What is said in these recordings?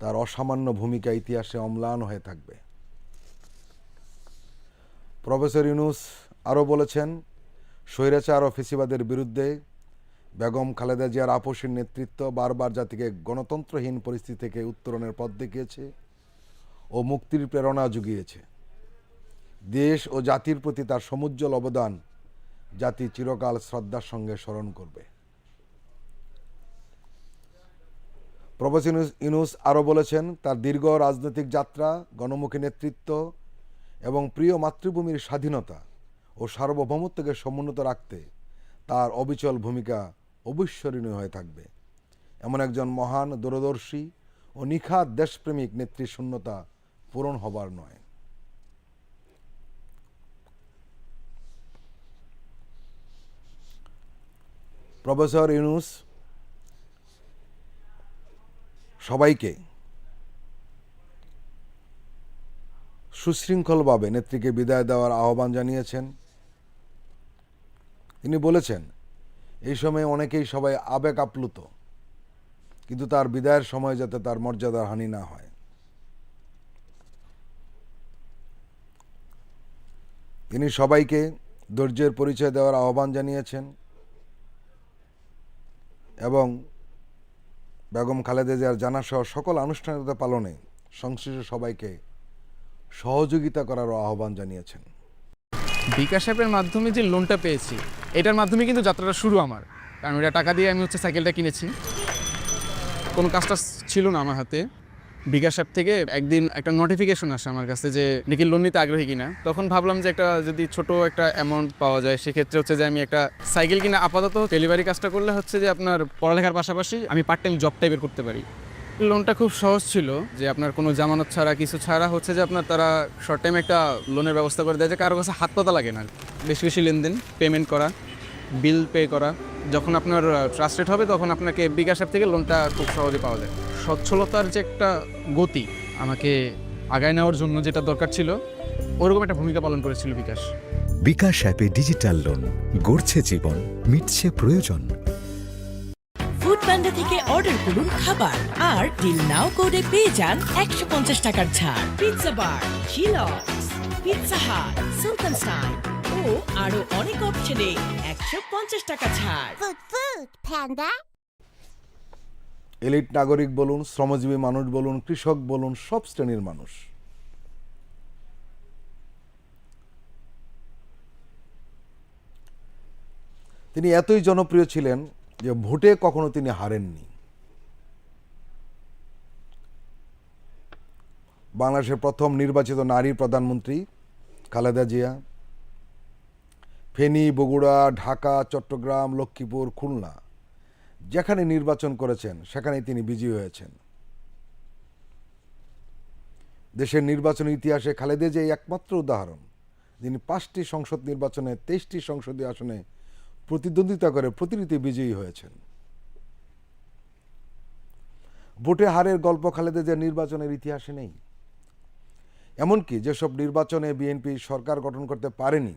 তার অসামান্য ভূমিকা ইতিহাসে অম্লান হয়ে থাকবে। প্রফেসর ইউনুস আরও বলেছেন, স্বৈরাচার ও ফেসিবাদের বিরুদ্ধে বেগম খালেদা জিয়ার আপোষের নেতৃত্ব বারবার জাতিকে গণতন্ত্রহীন পরিস্থিতি থেকে উত্তরণের পথ দেখিয়েছে ও মুক্তির প্রেরণা জুগিয়েছে। দেশ ও জাতির প্রতি তার সমুজ্জ্বল অবদান জাতি চিরকাল শ্রদ্ধার সঙ্গে স্মরণ করবে। প্রফেসর ইউনুস আরও বলেছেন, তার দীর্ঘ রাজনৈতিক যাত্রা, গণমুখী নেতৃত্ব এবং প্রিয় মাতৃভূমির স্বাধীনতা ও সার্বভৌমত্বকে সমুন্নত রাখতে তার অবিচল ভূমিকা অবিস্মরণীয় হয়ে থাকবে। এমন একজন মহান দূরদর্শী ও নিখাত দেশপ্রেমিক নেত্রীর শূন্যতা পূরণ হবার নয়। প্রফেসর ইউনুস সবাইকে সুশৃঙ্খলভাবে নেত্রীকে বিদায় দেওয়ার আহ্বান জানিয়েছেন। তিনি বলেছেন, এই সময়ে অনেকেই সবাই আবেগ আপ্লুত, কিন্তু তার বিদায়ের সময় যাতে তার মর্যাদার হানি না হয়। তিনি সবাইকে ধৈর্যের পরিচয় দেওয়ার আহ্বান জানিয়েছেন এবং বেগম খালেদা জিয়ার জানাসহ সকল আনুষ্ঠানিকতা পালনে সংশ্লিষ্ট সবাইকে সহযোগিতা করার আহ্বান জানিয়েছেন। বিকাশ অ্যাপের মাধ্যমে যে লোনটা পেয়েছি, এটার মাধ্যমে কিন্তু যাত্রাটা শুরু আমার। কারণ এটা টাকা দিয়ে আমি হচ্ছে সাইকেলটা কিনেছি। কোনো কাজটা ছিল না আমার হাতে। বিকাশ অ্যাপ থেকে একদিন একটা নোটিফিকেশন আসে আমার কাছে যে নাকি লোন নিতে আগ্রহী কিনা। তখন ভাবলাম যে একটা যদি ছোট একটা অ্যামাউন্ট পাওয়া যায়, সেক্ষেত্রে হচ্ছে যে আমি একটা সাইকেল কিনা আপাতত ডেলিভারি কাজটা করলে হচ্ছে যে আপনার পড়ালেখার পাশাপাশি আমি পার্ট টাইম জব টাইপের করতে পারি। লোনটা খুব সহজ ছিল যে আপনার কোনো জামানত ছাড়া, কিছু ছাড়া হচ্ছে যে আপনার তারা শর্ট টাইম একটা লোনের ব্যবস্থা করে দেয় যে কারও কাছে হাত পাতা লাগে না। বেশি বেশি লেনদেন পেমেন্ট করা বিল পে করা যখন আপনার ট্রাস্টেড হবে তখন আপনাকে বিকাশ অ্যাপ থেকে লোনটা খুব সহজে পাওয়া যায়। সচ্ছলতার যে একটা গতি আমাকে আগায় নেওয়ার জন্য যেটা দরকার ছিল ওরকম একটা ভূমিকা পালন করেছিল বিকাশ। বিকাশ অ্যাপে ডিজিটাল লোন গড়ছে জীবন মিটছে প্রয়োজন। ফুড পান্ডা থেকে অর্ডার করুন খাবার আর ডিল নাও কোডে পেয়ে যান একশো পঞ্চাশ টাকার ছাড়। পিৎজা বার চিলক্স পিৎজা হাট সুলতান স্টাইল ও আরও অনেক অপশনে একশো পঞ্চাশ টাকা ছাড়. এলিট নাগরিক বলুন শ্রমজীবী মানুষ বলুন কৃষক বলুন সব শ্রেণির মানুষ। তিনি এতই জনপ্রিয় ছিলেন যে ভোটে কখনো তিনি হারেননি। বাংলাদেশের প্রথম নির্বাচিত নারী প্রধানমন্ত্রী খালেদা জিয়া ফেনী, বগুড়া, ঢাকা, চট্টগ্রাম, লক্ষ্মীপুর, খুলনা। যেখানে নির্বাচন করেছেন, সেখানেই তিনি বিজয়ী হয়েছেন। দেশের নির্বাচন ইতিহাসে খালেদা যে একমাত্র উদাহরণ। যিনি পাঁচটি সংসদ নির্বাচনে, তেইশটি সংসদীয় আসনে প্রতিদ্বন্দ্বিতা করে প্রতিনিধি বিজয়ী হয়েছেন। ভোটে হারের গল্প খালেদা যে নির্বাচনের ইতিহাসে নেই। এমনকি যেসব নির্বাচনে বিএনপি সরকার গঠন করতে পারেনি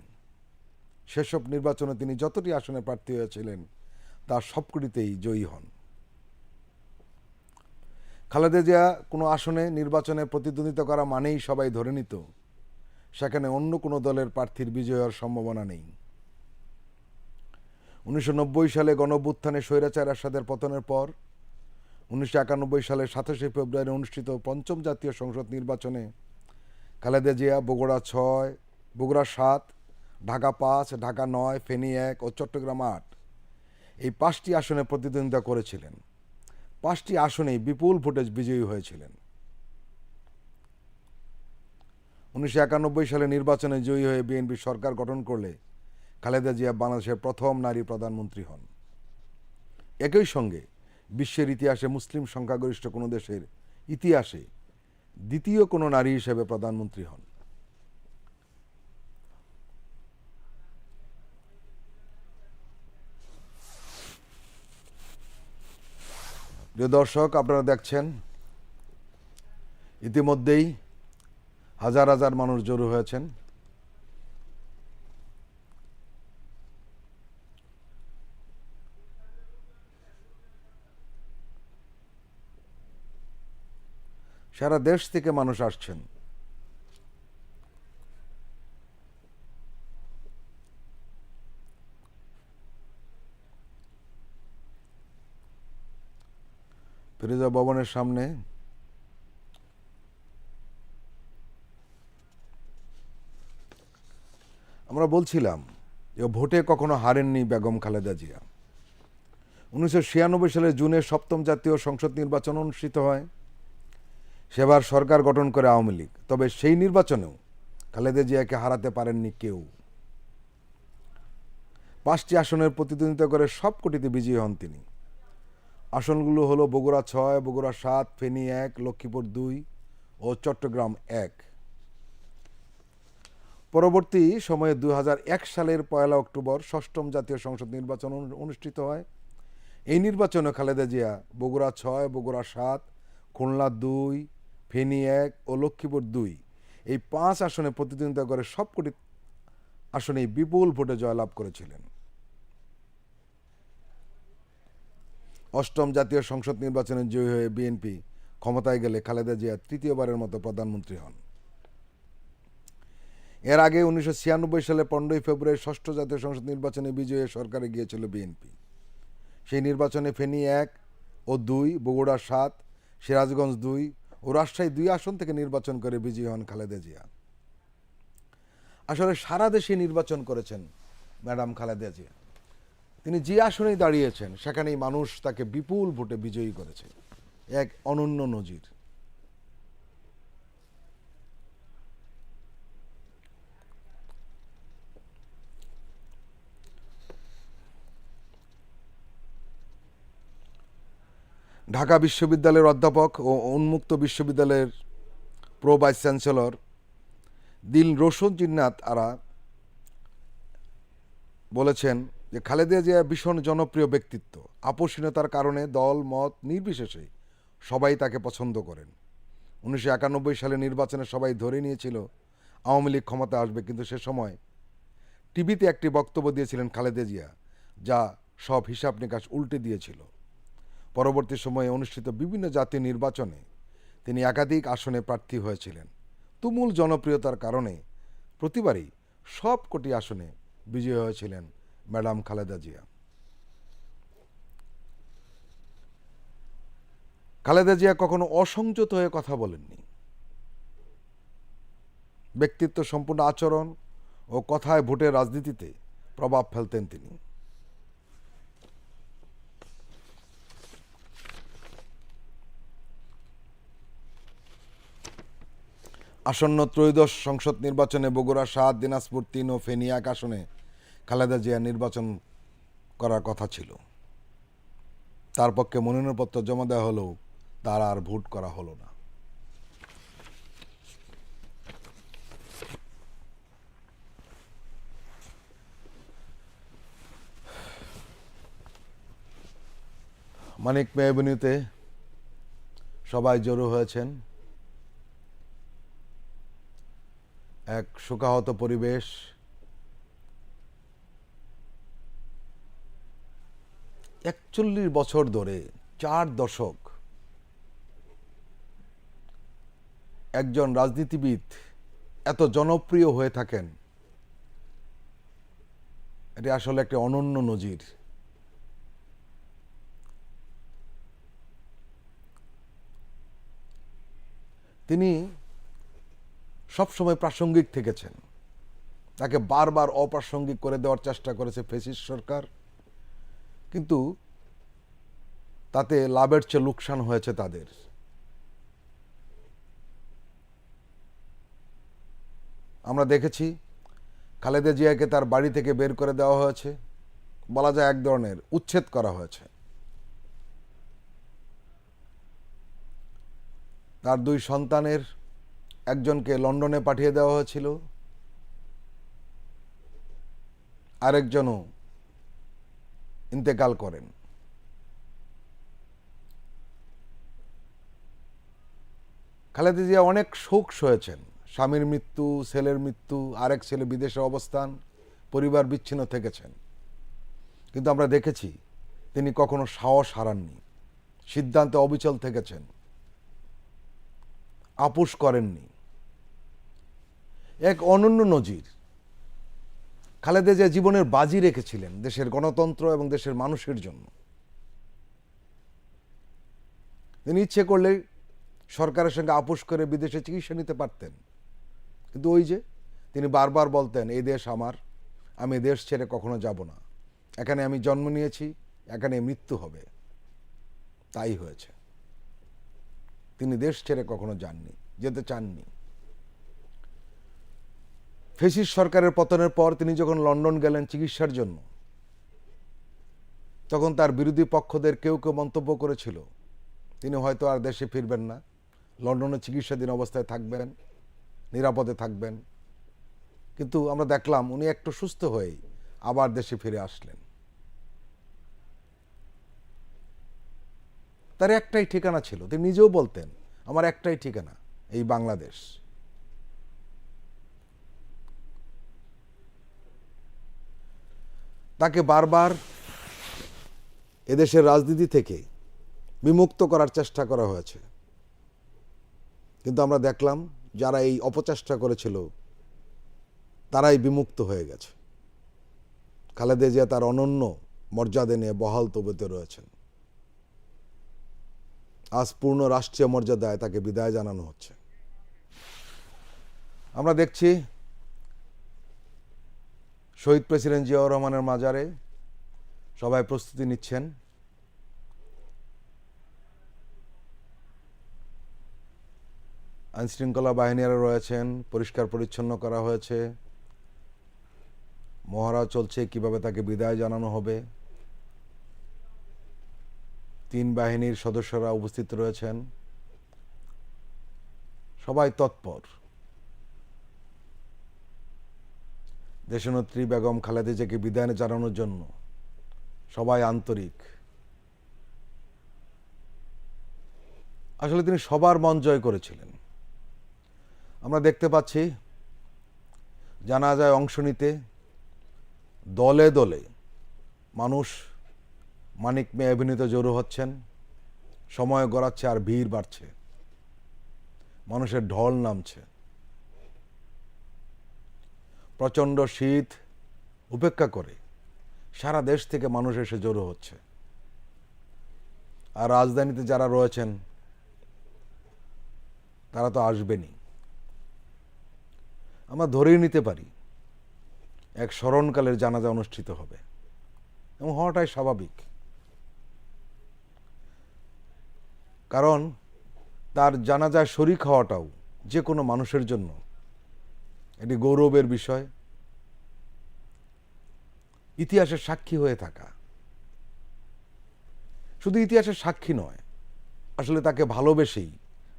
সেসব নির্বাচনে তিনি যতটি আসনে প্রার্থী হয়েছিলেন তার সবকটিতেই জয়ী হন। খালেদা জিয়া কোনো আসনে নির্বাচনে প্রতিদ্বন্দ্বিতা করা মানেই সবাই ধরে নিত। সেখানে অন্য কোনো দলের প্রার্থীর বিজয় হওয়ার সম্ভাবনা নেই। উনিশশো নব্বই সালে গণঅভ্যুত্থানে স্বৈরাচার আসাদের পতনের পর, উনিশশো একানব্বই সাতাশে ফেব্রুয়ারি অনুষ্ঠিত পঞ্চম জাতীয় সংসদ নির্বাচনে খালেদা জিয়া বগুড়া ছয়, বগুড়া সাত ঢাকা পাঁচ, ঢাকা নয়, ফেনী এক ও চট্টগ্রাম আট। এই পাঁচটি আসনে প্রতিদ্বন্দ্বিতা করেছিলেন। পাঁচটি আসনেই বিপুল ভোটে বিজয়ী হয়েছিলেন। উনিশশো একানব্বই সালে নির্বাচনে জয়ী হয়ে বিএনপি সরকার গঠন করলে খালেদা জিয়া বাংলাদেশের প্রথম নারী প্রধানমন্ত্রী হন। একই সঙ্গে বিশ্বের ইতিহাসে মুসলিম সংখ্যাগরিষ্ঠ কোনো দেশের ইতিহাসে দ্বিতীয় কোনো নারী হিসেবে প্রধানমন্ত্রী হন। প্রিয় দর্শক, আপনারা দেখছেন, ইতিমধ্যেই হাজার হাজার মানুষ জড়ো হয়েছেন। সারা দেশ থেকে মানুষ আসছেন। ফিরোজা ভবনের সামনে। আমরা বলছিলাম যে ভোটে কখনো হারেননি বেগম খালেদা জিয়া। উনিশশো ছিয়ানব্বই সালে জুনে সপ্তম জাতীয় সংসদ নির্বাচন অনুষ্ঠিত হয়। সেবার সরকার গঠন করে আওয়ামী লীগ। তবে সেই নির্বাচনেও খালেদা জিয়াকে হারাতে পারেননি কেউ। পাঁচটি আসনের প্রতিদ্বন্দ্বিতা করে সবকটিতে বিজয়ী হন তিনি। আসনগুলো হলো বগুড়া ছয়, বগুড়া সাত, ফেনী এক, লক্ষ্মীপুর দুই ও চট্টগ্রাম এক। পরবর্তী সময়ে দু হাজার এক সালের পয়লা অক্টোবর ষষ্ঠম জাতীয় সংসদ নির্বাচন অনুষ্ঠিত হয়। এই নির্বাচনে খালেদা জিয়া বগুড়া ছয়, বগুড়া সাত, খুলনা দুই, ফেনী এক ও লক্ষ্মীপুর দুই। এই পাঁচ আসনে প্রতিদ্বন্দ্বিতা করে সবকটি আসনেই বিপুল ভোটে জয়লাভ করেছিলেন। অষ্টম জাতীয় সংসদ নির্বাচনে জয়ী হয়ে বিএনপি ক্ষমতায় গেলে খালেদা জিয়া তৃতীয়বারের মতো প্রধানমন্ত্রী হন। এর আগে উনিশশো ছিয়ানব্বই সালে পনেরোই ফেব্রুয়ারি ষষ্ঠ জাতীয় সংসদ নির্বাচনে বিজয়ী সরকারে গিয়েছিল বিএনপি। সেই নির্বাচনে ফেনী এক ও দুই, বগুড়া সাত, সিরাজগঞ্জ দুই ও রাজশাহী দুই আসন থেকে নির্বাচন করে বিজয়ী হন খালেদা জিয়া। আসলে সারা দেশে নির্বাচন করেছেন ম্যাডাম খালেদা জিয়া। তিনি যে আসনেই দাঁড়িয়েছেন, সেখানেই মানুষ তাকে বিপুল ভোটে বিজয়ী করেছে। এক অনন্য নজির। ঢাকা বিশ্ববিদ্যালয়ের অধ্যাপক ও উন্মুক্ত বিশ্ববিদ্যালয়ের প্রো ভাইস চ্যান্সেলর দিল রোশন জিন্নাত আরা বলেছেন যে খালেদা জিয়া ভীষণ জনপ্রিয় ব্যক্তিত্ব। আপোষহীনতার কারণে দল, মত নির্বিশেষে সবাই তাকে পছন্দ করেন। উনিশশো একানব্বই সালে নির্বাচনে সবাই ধরে নিয়েছিল, আওয়ামী লীগ ক্ষমতা আসবে কিন্তু সে সময় টিভিতে একটি বক্তব্য দিয়েছিলেন খালেদা জিয়া, যা সব হিসাব নিকাশ উল্টে দিয়েছিল। পরবর্তী সময়ে অনুষ্ঠিত বিভিন্ন জাতীয় নির্বাচনে তিনি একাধিক আসনে প্রার্থী হয়েছিলেন। তুমুল জনপ্রিয়তার কারণে প্রতিবারই সব কোটি আসনে বিজয়ী হয়েছিলেন ম্যাডাম খালেদা জিয়া খালেদা জিয়া কখনো অসংযত হয়ে কথা বলেননি। ব্যক্তিত্ব সম্পূর্ণ আচরণ ও কথায় ভোটের রাজনীতিতে প্রভাব ফেলতেন তিনি। আসন্ন ত্রয়োদশ সংসদ নির্বাচনে বগুড়া সাত, দিনাজপুর তিন ও ফেনী এক আসনে খালেদা জিয়া নির্বাচন করার কথা ছিল। তার পক্ষে মনোনয়নপত্র জমা দেওয়া হলেও তার আর ভোট করা হলো না। মানিক মে অ্যাভিনিউতে সবাই জড়ো হয়েছেন। এক শোকাহত পরিবেশ একচল্লিশ বছর ধরে চার দশক একজন রাজনীতিবিদ এত জনপ্রিয় হয়ে থাকেন, এটি আসলে একটি অনন্য নজির। তিনি সবসময় প্রাসঙ্গিক থেকেছেন। তাকে বারবার অপ্রাসঙ্গিক করে দেওয়ার চেষ্টা করেছে ফেসিস সরকার। কিন্তু তাতে লাভের চেয়ে লোকসান হয়েছে তাদের। আমরা দেখেছি, খালেদা জিয়াকে তার বাড়ি থেকে বের করে দেওয়া হয়েছে। বলা যায় এক ধরনের উচ্ছেদ করা হয়েছে। তার দুই সন্তানের একজনকে লন্ডনে পাঠিয়ে দেওয়া হয়েছিল। আরেকজনও ইন্তেকাল করেন। খালেদা জিয়া অনেক শোক সয়েছেন। স্বামীর মৃত্যু, ছেলের মৃত্যু, আরেক ছেলে বিদেশে অবস্থান, পরিবার বিচ্ছিন্ন থেকেছেন। কিন্তু আমরা দেখেছি তিনি কখনো সাহস হারাননি, সিদ্ধান্তে অবিচল থেকেছেন, আপোষ করেননি। এক অনন্য নজির খালেদা জিয়া জীবনের বাজি রেখেছিলেন দেশের গণতন্ত্র এবং দেশের মানুষের জন্য। তিনি ইচ্ছে করলে সরকারের সঙ্গে আপোষ করে বিদেশে চিকিৎসা নিতে পারতেন। কিন্তু ওই যে তিনি বারবার বলতেন, এই দেশ আমার, আমি দেশ ছেড়ে কখনো যাব না। এখানে আমি জন্ম নিয়েছি, এখানে মৃত্যু হবে। তাই হয়েছে। তিনি দেশ ছেড়ে কখনো যাননি, যেতে চাননি। ফেসিস সরকারের পতনের পর তিনি যখন লন্ডন গেলেন চিকিৎসার জন্য, তখন তার বিরোধী পক্ষদের কেউ কেউ মন্তব্য করেছিল, তিনি হয়তো আর দেশে ফিরবেন না, লন্ডনে চিকিৎসাধীন অবস্থায় থাকবেন, নিরাপদে থাকবেন। কিন্তু আমরা দেখলাম উনি একটু সুস্থ হয়ে আবার দেশে ফিরে আসলেন। তার একটাই ঠিকানা ছিল, তিনি নিজেও বলতেন, আমার একটাই ঠিকানা, এই বাংলাদেশ। তাকে বারবার এদেশের রাজনীতি থেকে বিমুক্ত করার চেষ্টা করা হয়েছে। কিন্তু আমরা দেখলাম যারা এই অপচেষ্টা করেছিল, তারাই বিমুক্ত হয়ে গেছে। খালেদা জিয়া তার অনন্য মর্যাদা নিয়ে বহাল তবিতে রয়েছেন। আজ পূর্ণ রাষ্ট্রীয় মর্যাদায় তাকে বিদায় জানানো হচ্ছে। আমরা দেখছি শহীদ প্রেসিডেন্ট জিয়াউর রহমানের মাজারে সবাই প্রস্তুতি নিচ্ছেন। আইনশৃঙ্খলা বাহিনীরা রয়েছেন, পরিষ্কার পরিচ্ছন্ন করা হয়েছে। মহড়া চলছে, কীভাবে তাকে বিদায় জানানো হবে। তিন বাহিনীর সদস্যরা উপস্থিত রয়েছেন। সবাই তৎপর। দেশনেত্রী বেগম খালেদা জিয়াকে বিদায় জানানোর জন্য সবাই আন্তরিক। আসলে তিনি সবার মন জয় করেছিলেন। আমরা দেখতে পাচ্ছি, জানাজায় অংশ নিতে দলে দলে মানুষ মানিক মেয়ে অভিনীত জড়ো হচ্ছেন, সময় গড়াচ্ছে আর ভিড় বাড়ছে। মানুষের ঢল নামছে। প্রচণ্ড শীত উপেক্ষা করে সারা দেশ থেকে মানুষ এসে জড়ো হচ্ছে। আর রাজধানীতে যারা রয়েছেন, তারা তো আসবেনই। আমরা ধরেই নিতে পারি, এক স্মরণকালের জানাজা অনুষ্ঠিত হবে এবং হওয়াটাই স্বাভাবিক। কারণ তার জানাজায় শরিক হওয়াটাও যে কোনো মানুষের জন্য এটি গৌরবের বিষয়। ইতিহাসের সাক্ষী হয়ে থাকা। শুধু ইতিহাসের সাক্ষী নয়, আসলে তাকে ভালোবেসেই,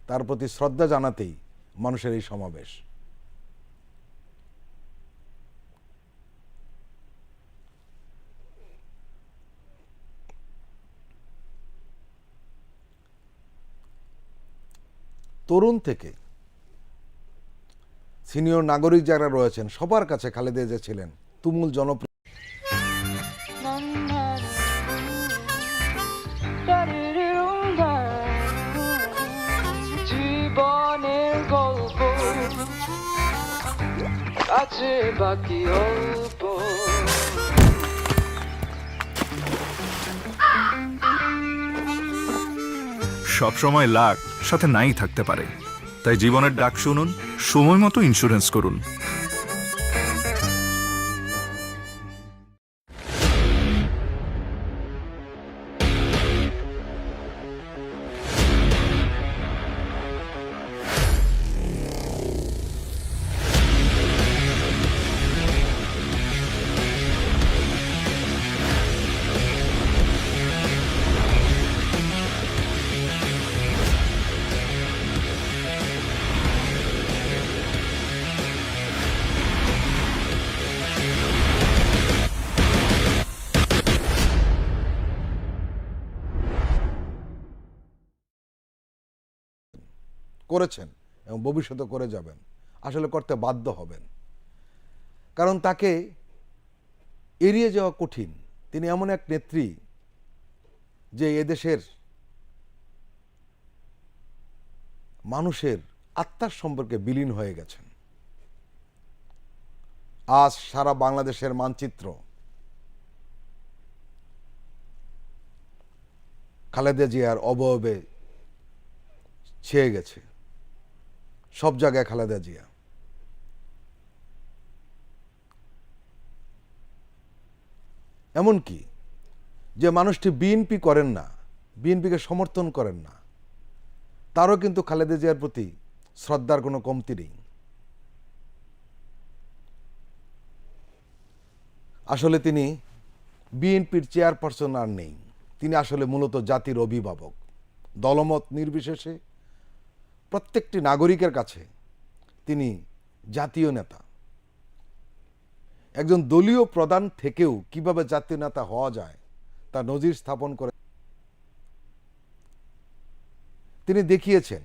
তার প্রতি শ্রদ্ধা জানাতেই মানুষের এই সমাবেশ। তরুণ থেকে সিনিয়র নাগরিক যারা রয়েছেন, সবার কাছে খালেদা জিয়া ছিলেন তুমুল জনপ্রিয়। আছে সবসময় লাখ, সাথে নাই থাকতে পারে। তাই জীবনের ডাক শুনুন। সময় মতো ইন্স্যুরেন্স করুন। করেছেন এবং ভবিষ্যতে করে যাবেন, আসলে করতে বাধ্য হবেন। কারণ তাকে এড়িয়ে যাওয়া কঠিন। তিনি এমন এক নেত্রী যে এদেশের মানুষের আত্মার সম্পর্কে বিলীন হয়ে গেছেন। আজ সারা বাংলাদেশের মানচিত্র খালেদা জিয়ার অবয়বে ছেয়ে গেছে। সব জায়গায় খালেদা জিয়া। এমনকি যে মানুষটি বিএনপি করেন না, বিএনপিকে সমর্থন করেন না, তারও কিন্তু খালেদা জিয়ার প্রতি শ্রদ্ধার কোনো কমতি নেই। আসলে তিনি বিএনপির চেয়ারপারসন আর নেই। তিনি আসলে মূলত জাতির অভিভাবক। দলমত নির্বিশেষে প্রত্যেকটি নাগরিকের কাছে তিনি জাতীয় নেতা। একজন দলীয় প্রধান থেকেও কীভাবে জাতীয় নেতা হওয়া যায়, তা নজির স্থাপন করে তিনি দেখিয়েছেন।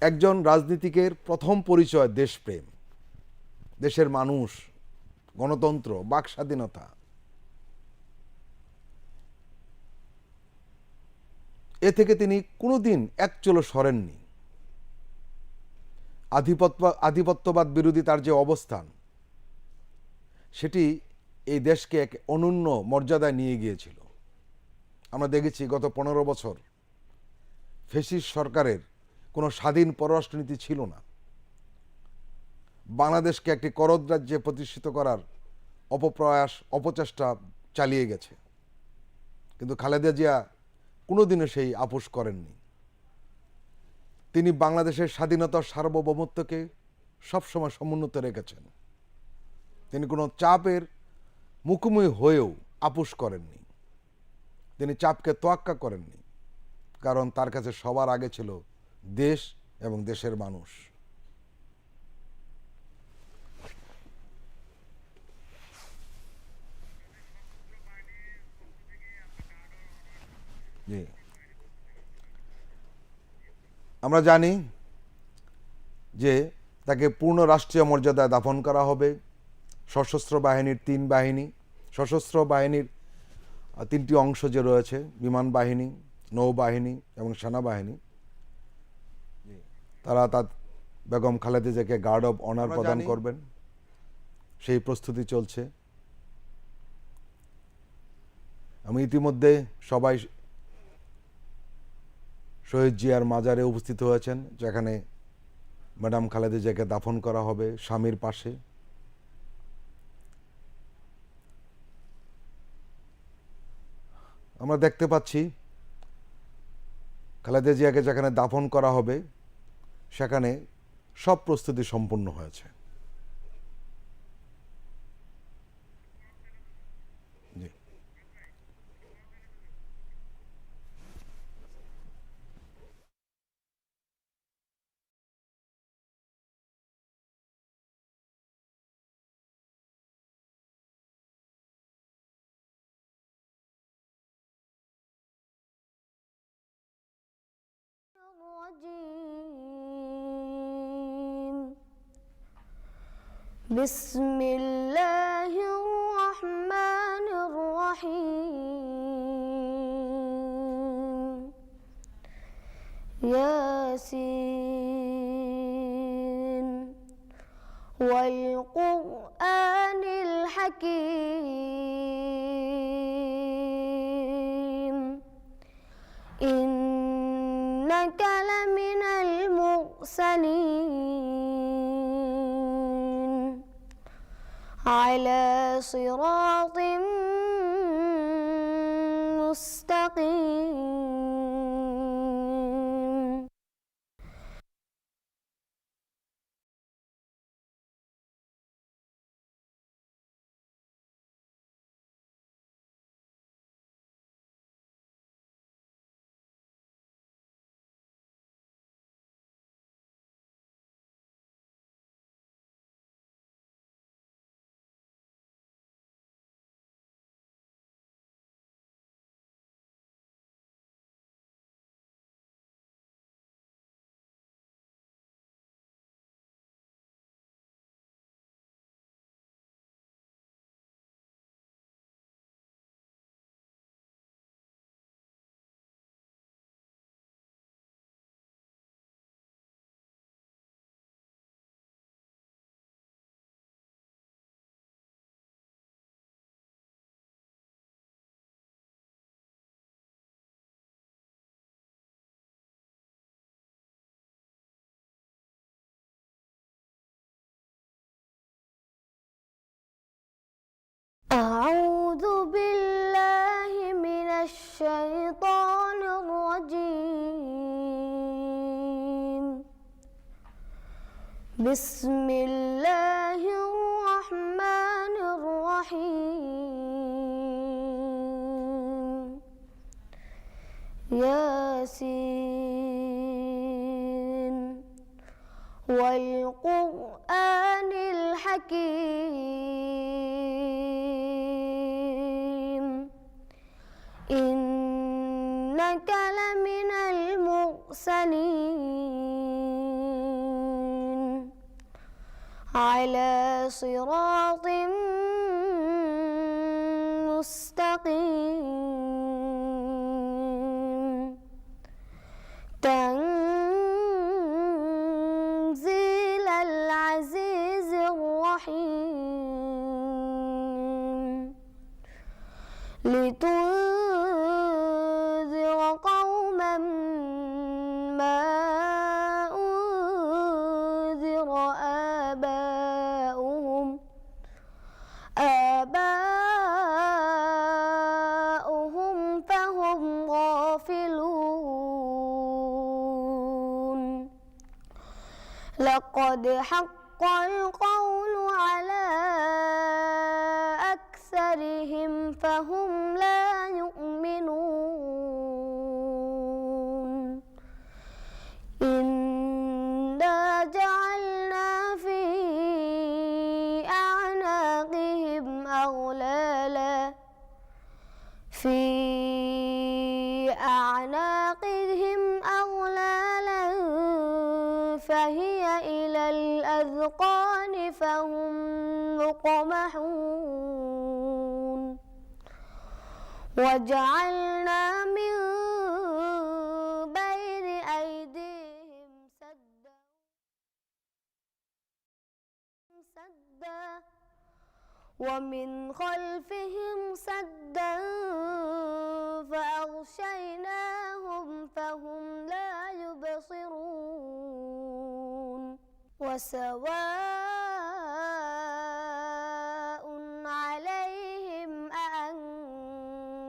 একজন রাজনীতিকের প্রথম পরিচয় দেশপ্রেম, দেশের মানুষ, গণতন্ত্র বাক স্বাধীনতা এ থেকে তিনি কোনোদিন এক চলো সরেননি। আধিপত্য, আধিপত্যবাদ বিরোধী তার যে অবস্থান, সেটি এই দেশকে এক অনন্য মর্যাদায় নিয়ে গিয়েছিল। আমরা দেখেছি গত পনেরো বছর ফেসিস সরকারের কোনো স্বাধীন পররাষ্ট্রনীতি ছিল না। বাংলাদেশকে একটি করদ রাজ্যে প্রতিষ্ঠিত করার অপপ্রয়াস, অপচেষ্টা চালিয়ে গেছে। কিন্তু খালেদা জিয়া কোনোদিনও সেই আপোষ করেননি। তিনি বাংলাদেশের স্বাধীনতার সার্বভৌমত্বকে সবসময় সমুন্নত রেখেছেন। তিনি কোনো চাপের মুখোমুখি হয়েও আপোষ করেননি। তিনি চাপকে তোয়াক্কা করেননি, কারণ তার কাছে সবার আগে ছিল দেশ এবং দেশের মানুষ। জি। আমরা জানি যে তাকে পূর্ণ রাষ্ট্রীয় মর্যাদায় দাফন করা হবে। সশস্ত্র বাহিনীর তিন বাহিনী সশস্ত্র বাহিনীর তিনটি অংশ যে রয়েছে বিমান বাহিনী নৌবাহিনী এবং সেনাবাহিনী। তারা তার বেগম খালেদা জিয়াকে গার্ড অব অনার প্রদান করবেন। সেই প্রস্তুতি চলছে। আমি ইতিমধ্যে সবাই শহীদ জিয়ার মাজারে উপস্থিত হয়েছেন, যেখানে ম্যাডাম খালেদা জিয়াকে দাফন করা হবে স্বামীর পাশে। আমরা দেখতে পাচ্ছি খালেদা জিয়াকে যেখানে দাফন করা হবে, সেখানে সব প্রস্তুতি সম্পূর্ণ হয়েছে। بسم الله الرحمن الرحيم. ياسين. والقرآن الحكيم. إنك لمن المرسلين. على صراط مستقيم. بسم الله الرحمن الرحيم. ياسين. والقرآن الحكيم. لتنذر قوما ما أنذر آباؤهم. آباؤهم فهم غافلون. لقد حق القول فهي إلى الأذقان فهم مقمحون. وجعلنا من بين أيديهم سدا. سدا. ومن خلفهم سدا فأغشيناهم فهم لا يبصرون. وسواء عليهم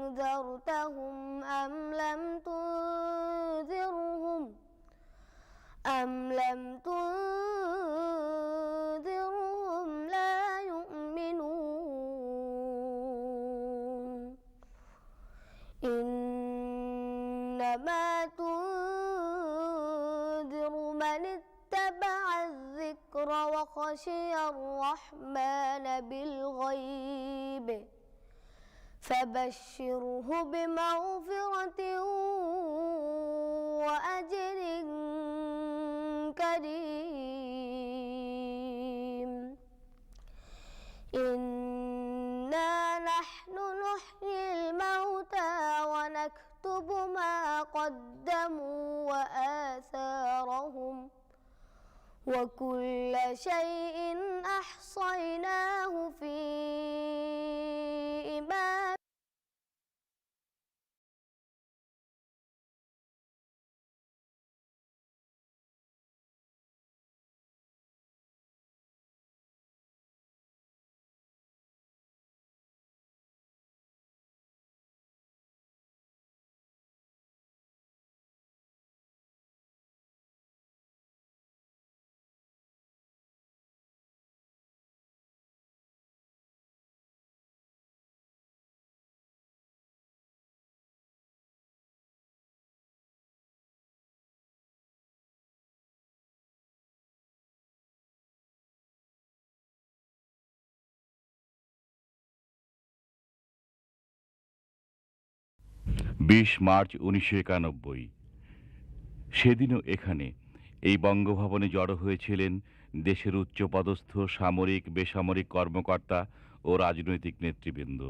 أأنذرتهم أم لم تنذرهم؟ أم لم تنذرهم لا يؤمنون؟ إنما تنذر اتبع الذكر وخشي الرحمن بالغيب فبشره بمغفرة وأجر كريم. إنا نحن نحيي الموتى ونكتب ما قدموا وآثارهم وكل شيء أحصيناه في বিশ মার্চ উনিশশো একানব্বই। সেদিনও এখানে এই বঙ্গভবনে জড়ো হয়েছিলেন দেশের উচ্চপদস্থ, সামরিক, বেসামরিক কর্মকর্তা ও রাজনৈতিক নেতৃবৃন্দ।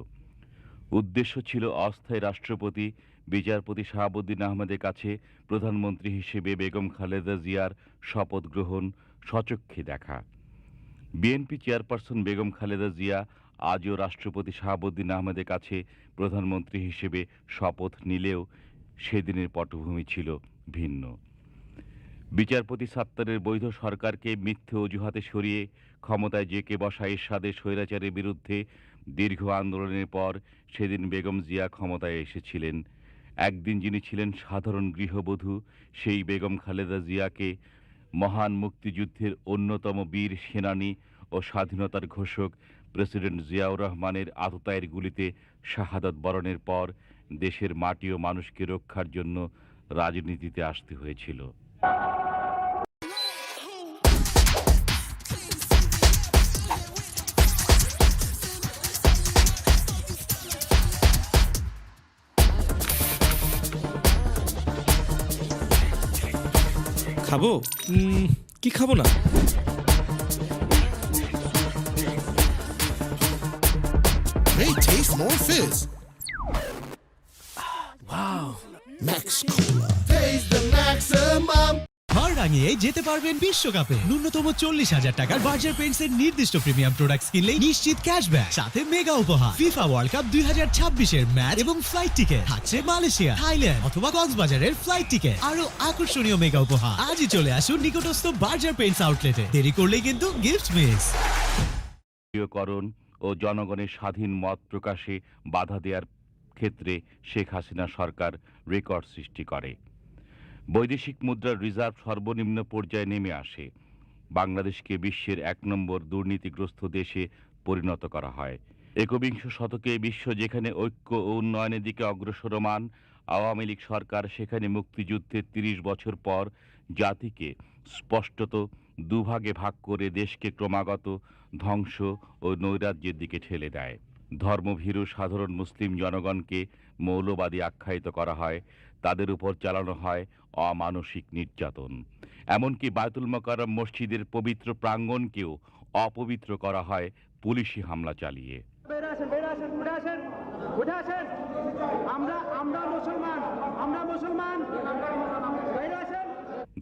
উদ্দেশ্য ছিল অস্থায়ী রাষ্ট্রপতি বিচারপতি শাহাবুদ্দিন আহমেদের কাছে প্রধানমন্ত্রী হিসেবে বেগম খালেদা জিয়ার শপথ গ্রহণ সচক্ষে দেখা। বিএনপি চেয়ারপারসন বেগম খালেদা জিয়া আজও রাষ্ট্রপতি শাহাবুদ্দিন আহমেদের কাছে প্রধানমন্ত্রী হিসেবে শপথ নিলেও সেদিনের পটভূমি ছিল ভিন্ন। বিচারপতি সাত্তারের বৈধ সরকারকে মিথ্যে অজুহাতে সরিয়ে ক্ষমতায় জেকে বসা এরশাদের স্বৈরাচারের বিরুদ্ধে দীর্ঘ আন্দোলনের পর সেদিন বেগম জিয়া ক্ষমতায় এসেছিলেন। একদিন যিনি ছিলেন সাধারণ গৃহবধূ, সেই বেগম খালেদা জিয়াকে মহান মুক্তিযুদ্ধের অন্যতম বীর সেনানী ও স্বাধীনতার ঘোষক প্রেসিডেন্ট জিয়াউর রহমানের আততায়ের গুলিতে শাহাদত বরণের পর দেশের মাটি ও মানুষকে রক্ষার জন্য রাজনীতিতে আসতে হয়েছিল। খাব? কি খাব না? They taste more fizz. Wow. Max Cola. Taste the maximum. রাঙিয়ে যেতে পারবেন বিশ্বকাপে ন্যূনতম চল্লিশ হাজার টাকার বার্জার পেন্টস এর নির্দিষ্ট প্রিমিয়াম প্রোডাক্ট কিনলেই নিশ্চিত ক্যাশব্যাক সাথে মেগা উপহার ফিফা ওয়ার্ল্ড কাপ দুই হাজার ছাব্বিশের ম্যাচ এবং ফ্লাইট টিকেট থাকছে মালয়েশিয়া থাইল্যান্ড অথবা কক্সবাজারের ফ্লাইট টিকেট আরও আকর্ষণীয় মেগা উপহার আজই চলে আসুন নিকটস্থ বার্জার পেন্টস আউটলেটে দেরি করলেই কিন্তু গিফট মিস জাতীয়করণ ও জনগণের স্বাধীন মত প্রকাশে বাধা দেওয়ার ক্ষেত্রে শেখ হাসিনা সরকার রেকর্ড সৃষ্টি করে। বৈদেশিক মুদ্রার রিজার্ভ সর্বনিম্ন পর্যায়ে নেমে আসে। বাংলাদেশকে বিশ্বের এক নম্বর দুর্নীতিগ্রস্ত দেশে পরিণত করা হয়। একবিংশ শতকে বিশ্ব যেখানে ঐক্য ও উন্নয়নের দিকে অগ্রসরমান আওয়ামী লীগ সরকার সেখানে মুক্তিযুদ্ধের তিরিশ বছর পর জাতিকে স্পষ্টত দুভাগে ভাগ করে দেশকে ক্রমাগত ধ্বংস ও নৈরাজ্যের দিকে ঠেলে দেয়। ধর্মভীরু সাধারণ মুসলিম জনগণকে মৌলবাদী আখ্যায়িত করা হয়। তাদের উপর চালানো হয় অমানসিক নির্যাতন। এমনকি বায়তুল মোকাররম মসজিদের পবিত্র প্রাঙ্গণকেও অপবিত্র করা হয় পুলিশি হামলা চালিয়ে।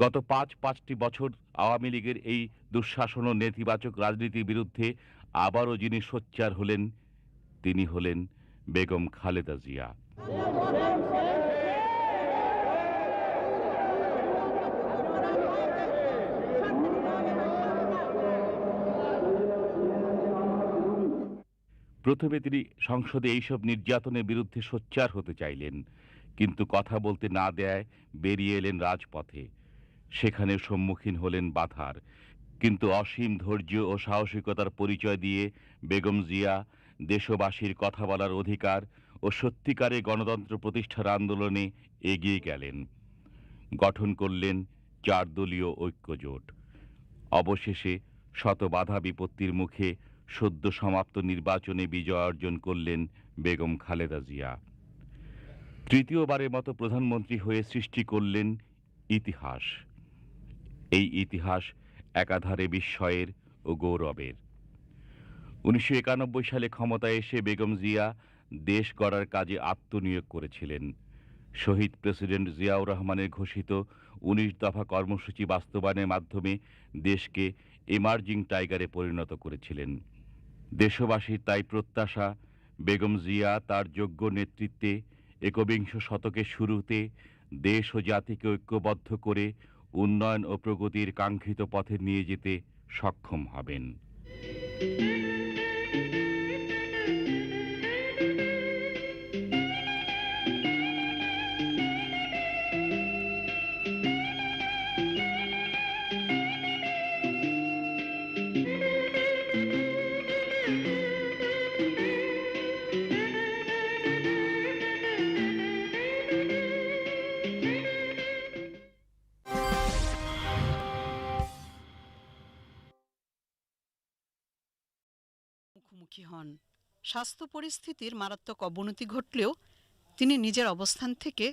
গত পাঁচ, পাঁচটি বছর আওয়ামী লীগের এই দুঃশাসন ও নেতিবাচক রাজনীতির বিরুদ্ধে আবারও যিনি সোচ্চার হলেন, তিনি হলেন বেগম খালেদা জিয়া। প্রথমে তিনি সংসদে এইসব নির্যাতনের বিরুদ্ধে সোচ্চার হতে চাইলেন, কিন্তু কথা বলতে না দেয় বেরিয়ে এলেন রাজপথে। সেখানে সম্মুখীন হলেন বাধার। কিন্তু অসীম ধৈর্য ও সাহসিকতার পরিচয় দিয়ে বেগম জিয়া দেশবাসীর কথা বলার অধিকার ও সত্যিকারে গণতন্ত্র প্রতিষ্ঠার আন্দোলনে এগিয়ে গেলেন। গঠন করলেন চার দলীয় ঐক্যজোট। অবশেষে শত বাধা বিপত্তির মুখে সদ্য সমাপ্ত নির্বাচনে বিজয় অর্জন করলেন বেগম খালেদা জিয়া। তৃতীয়বারের মতো প্রধানমন্ত্রী হয়ে সৃষ্টি করলেন ইতিহাস। এই ইতিহাস একাধারে বিস্ময়ের ও গৌরবের। উনিশশো একানব্বই সালে ক্ষমতায় এসে বেগম জিয়া দেশ গড়ার কাজে আত্মনিয়োগ করেছিলেন। শহীদ প্রেসিডেন্ট জিয়াউর রহমানের ঘোষিত উনিশ দফা কর্মসূচি বাস্তবায়নের মাধ্যমে দেশকে এমার্জিং টাইগারে পরিণত করেছিলেন। দেশবাসীর তাই প্রত্যাশা, বেগম জিয়া তার যোগ্য নেতৃত্বে একবিংশ শতকের শুরুতে দেশ ও জাতিকে ঐক্যবদ্ধ করে উন্নয়ন ও প্রগতির কাঙ্ক্ষিত পথে নিয়ে যেতে সক্ষম হবেন। স্বাস্থ্য পরিস্থিতির মারাত্মক অবনতি ঘটলেও তিনি নিজের অবস্থান থেকে